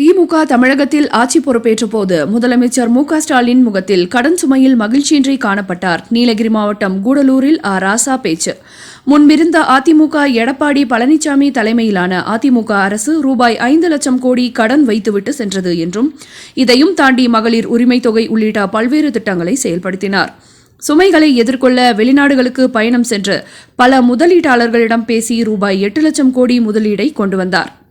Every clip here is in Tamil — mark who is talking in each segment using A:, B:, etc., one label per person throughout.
A: திமுக தமிழகத்தில் ஆட்சி பொறுப்பேற்ற போது முதலமைச்சர் மு க ஸ்டாலின் முகத்தில் கடன் சுமையில் மகிழ்ச்சியின்றி காணப்பட்டார். நீலகிரி மாவட்டம் கூடலூரில் ஆ ராசா பேச்சு. முன்பிருந்த அதிமுக எடப்பாடி பழனிசாமி தலைமையிலான அதிமுக அரசு ரூபாய் ஐந்து லட்சம் கோடி கடன் வைத்துவிட்டு சென்றது என்றும் இதையும் தாண்டி மகளிர் உரிமை தொகை உள்ளிட்ட பல்வேறு திட்டங்களை செயல்படுத்தினார். சுமைகளை எதிர்கொள்ள வெளிநாடுகளுக்கு பயணம் சென்று பல முதலீட்டாளர்களிடம் பேசி ரூபாய் எட்டு லட்சம் கோடி முதலீடை கொண்டு வந்தார்.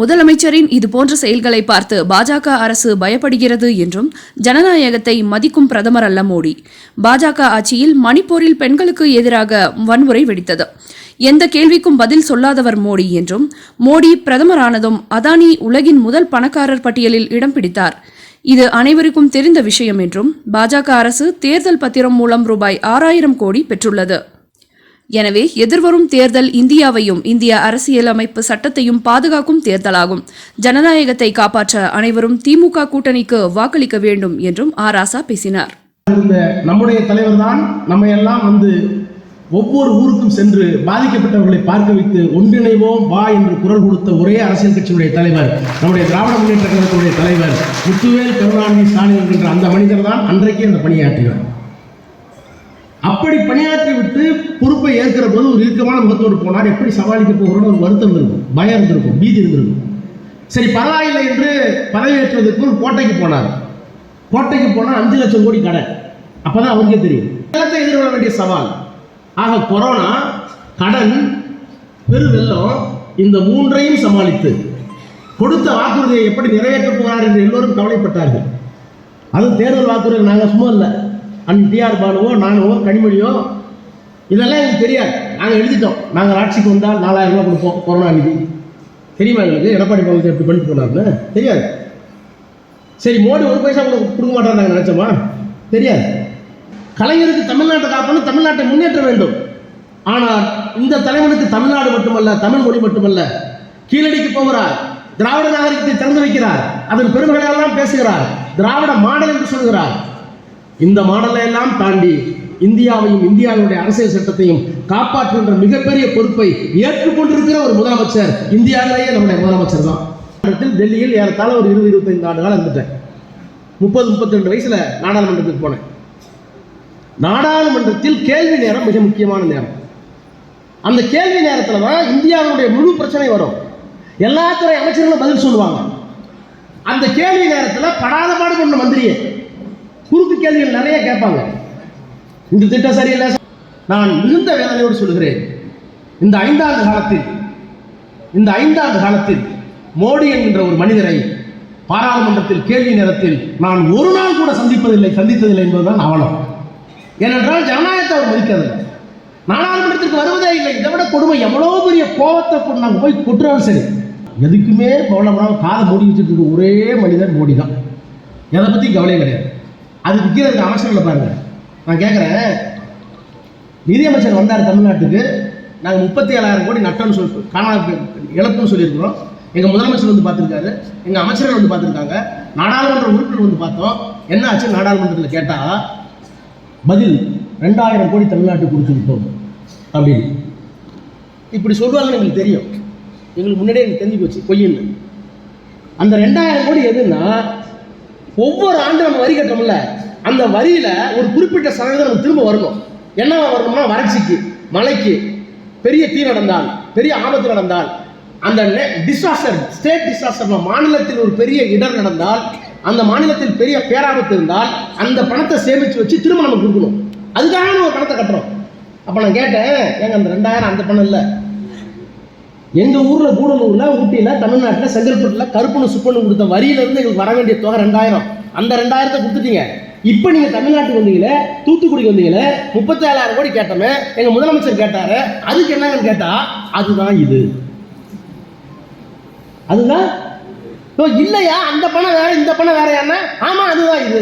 A: முதலமைச்சரின் இதுபோன்ற செயல்களை பார்த்து பாஜக அரசு பயப்படுகிறது என்றும் ஜனநாயகத்தை மதிக்கும் பிரதமர் அல்ல மோடி. பாஜக ஆட்சியில் மணிப்பூரில் பெண்களுக்கு எதிராக வன்முறை வெடித்தது. எந்த கேள்விக்கும் பதில் சொல்லாதவர் மோடி என்றும் மோடி பிரதமரானதும் அதானி உலகின் முதல் பணக்காரர் பட்டியலில் இடம் பிடித்தார். இது அனைவருக்கும் தெரிந்த விஷயம் என்றும் பாஜக அரசு தேர்தல் பத்திரம் மூலம் ரூபாய் ஆறாயிரம் கோடி பெற்றுள்ளது. எனவே எதிர்வரும் தேர்தல் இந்தியாவையும் இந்திய அரசியலமைப்பு சட்டத்தையும் பாதுகாக்கும் தேர்தலாகும். ஜனநாயகத்தை காப்பாற்ற அனைவரும் திமுக கூட்டணிக்கு வாக்களிக்க வேண்டும் என்றும் ஆராசா பேசினார்.
B: நம்முடைய தலைவர் தான் நம்ம எல்லாம் வந்து ஒவ்வொரு ஊருக்கும் சென்று பாதிக்கப்பட்டவர்களை பார்க்க வைத்து ஒன்றிணைவோம் வா என்று குரல் கொடுத்த ஒரே அரசியல் கட்சியுடைய தலைவர் நம்முடைய திராவிட முன்னேற்ற கழகத்துடைய தலைவர் முத்துவேல் கருணாநிதி ஸ்டாலின் என்கின்ற அந்த மனிதர் தான் அன்றைக்கே அந்த பணியாற்றினார். அப்படி பணியாற்றி விட்டு பொறுப்பை ஏற்கிற போது ஒரு இறுக்கமான முகத்தோடு போனார். எப்படி சமாளிக்க போகிறோம்னு ஒரு வருத்தம் இருக்கும் பயம் இருந்திருக்கும். பீதி இருந்திருக்கும். சரி பரவாயில்லை என்று பதவியேற்றதுக்கு ஒரு கோட்டைக்கு போனார். கோட்டைக்கு போனால் அஞ்சு லட்சம் கோடி கடன் அப்போதான் அவருக்கே தெரியும். வெள்ளத்தை எதிர்கொள்ள வேண்டிய சவால். ஆக கொரோனா கடன் பெரு வெள்ளம் இந்த மூன்றையும் சமாளித்து கொடுத்த வாக்குறுதியை எப்படி நிறைவேற்றப் போகிறார் என்று எல்லோரும் கவலைப்பட்டார்கள். அது தேர்தல் வாக்குறுதி நாங்கள் சும்மா இல்லை. அன் டிஆர் பாலுவோ நானுவோ கனிமொழியோ இதெல்லாம் எங்களுக்கு தெரியாது. நாங்கள் எழுதிட்டோம். நாங்கள் ஆட்சிக்கு வந்தால் நாலாயிரம் ரூபா கொடுப்போம் கொரோனா நிதி தெரியுமா எங்களுக்கு? எடப்பாடி பழனிசாமி எப்படி பண்ணிட்டு போனார்னு தெரியாது. சரி மோடி ஒரு பைசா கூட கொடுக்க மாட்டார் நாங்கள் நினச்சோமா? தெரியாது. கலைஞருக்கு தமிழ்நாட்டை காப்பணும் தமிழ்நாட்டை முன்னேற்ற வேண்டும். ஆனால் இந்த தலைவனுக்கு தமிழ்நாடு மட்டுமல்ல தமிழ் மொழி மட்டுமல்ல கீழடிக்கு போகிறார் திராவிட நாகரிகத்தை திறந்து வைக்கிறார் அதன் பெருமைகளெல்லாம் பேசுகிறார் திராவிட மாடல் என்று சொல்கிறார். இந்த மாடலை எல்லாம் தாண்டி இந்தியாவையும் இந்தியாவுடைய அரசியல் சட்டத்தையும் காப்பாற்றுகின்ற மிகப்பெரிய பொறுப்பை ஏற்றுக்கொண்டிருக்கிற ஒரு முதலமைச்சர் இந்தியாவிலேயே நம்முடைய முதலமைச்சர் தான். இடத்தில் டெல்லியில் ஏறத்தாழ ஒரு இருபது இருபத்தைந்து ஆண்டு காலம் இருந்துட்டேன். முப்பது முப்பத்தி ரெண்டு வயசுல நாடாளுமன்றத்துக்கு போனேன். நாடாளுமன்றத்தில் கேள்வி நேரம் மிக முக்கியமான நேரம். அந்த கேள்வி நேரத்தில் தான் இந்தியாவுடைய முழு பிரச்சனை வரும். எல்லா துறை அமைச்சர்களும் பதில் சொல்லுவாங்க. அந்த கேள்வி நேரத்தில் படாத பாடு கொண்ட மந்திரியே. குறுக்கு கேள்விகள் நிறைய கேட்பாங்க. இந்த திட்டம் சரியில்லை நான் மிகுந்த வேதனையோடு சொல்கிறேன் இந்த ஐந்தாண்டு காலத்தில் இந்த ஐந்தாண்டு காலத்தில் மோடி என்கின்ற ஒரு மனிதரை பாராளுமன்றத்தில் கேள்வி நேரத்தில் நான் ஒரு நாள் கூட சந்திப்பதில்லை சந்தித்ததில்லை என்பதுதான் அவலம். ஏனென்றால் ஜனநாயகத்தை அவர் மதிக்கவில்லை. நாடாளுமன்றத்திற்கு வருவதே இல்லை. இதை விட கொடுமை எவ்வளோ பெரிய கோபத்தை கொண்டு நாங்கள் போய் கொட்டுறாலும் சரி. எதுக்குமே கவலைப்படாமல் காதை மூடி வச்சுட்டு ஒரே மனிதர் மோடி தான் எதை பற்றி கவலையே கிடையாது. அது விற்கிறதுக்கு அமைச்சர்களை பாருங்க. நான் கேட்குறேன் நிதியமைச்சர் வந்தார் தமிழ்நாட்டுக்கு. நாங்கள் முப்பத்தி ஏழாயிரம் கோடி நட்டம்னு சொல்லி காணா இழப்புன்னு சொல்லியிருக்கிறோம். எங்கள் முதலமைச்சர் வந்து பார்த்துருக்காரு. எங்கள் அமைச்சர்கள் வந்து பார்த்துருக்காங்க. நாடாளுமன்ற உறுப்பினர் வந்து பார்த்தோம். என்ன ஆச்சு? நாடாளுமன்றத்தில் கேட்டால் பதில் ரெண்டாயிரம் கோடி தமிழ்நாட்டுக்கு கொடுத்துருப்போம் அப்படின்னு. இப்படி சொல்லுவாங்கன்னு எங்களுக்கு தெரியும். எங்களுக்கு முன்னாடியே எனக்கு தெரிஞ்சு போச்சு பொய்யின்னு. அந்த ரெண்டாயிரம் கோடி எதுன்னா ஒவ்வொரு ஆண்டும் நம்ம வரி கட்டணும்ல. அந்த வரியில ஒரு குறிப்பிட்ட சதவீதம் நம்ம திரும்ப வரணும். என்னவா வரணும்னா வறட்சிக்கு மலைக்கு பெரிய தீ நடந்தால் பெரிய ஆபத்து நடந்தால் அந்த டிசாஸ்டர் ஸ்டேட் டிசாஸ்டர் மாநிலத்தில் ஒரு பெரிய இடர் நடந்தால் அந்த மாநிலத்தில் பெரிய பேராபத்து இருந்தால் அந்த பணத்தை சேமிச்சு வச்சு திரும்ப நம்ம கொடுக்கணும். அதுக்காக நம்ம ஒரு பணத்தை கட்டுறோம். அப்போ நான் கேட்டேன் ஏங்க அந்த ரெண்டாயிரம் அந்த பணம் இல்லை? எங்கள் ஊரில் கூடலூரில் ஊட்டியில் தமிழ்நாட்டில் செங்கல்பட்டில் கருப்பணு சுப்பனு கொடுத்த வரியிலேருந்து எங்களுக்கு வர வேண்டிய தொகை ரெண்டாயிரம். அந்த ரெண்டாயிரத்தை கொடுத்துட்டீங்க. இப்போ நீங்கள் தமிழ்நாட்டுக்கு வந்தீங்களே தூத்துக்குடிக்கு வந்தீங்களே முப்பத்தேழாயிரம் கோடி கேட்டோமே எங்கள் முதலமைச்சர் கேட்டார் அதுக்கு என்னங்கன்னு கேட்டால் அதுதான் இது. அதுதான்? இல்லையா? அந்த பணம் வேற இந்த பணம் வேறையானா ஆமா அதுதான் இது.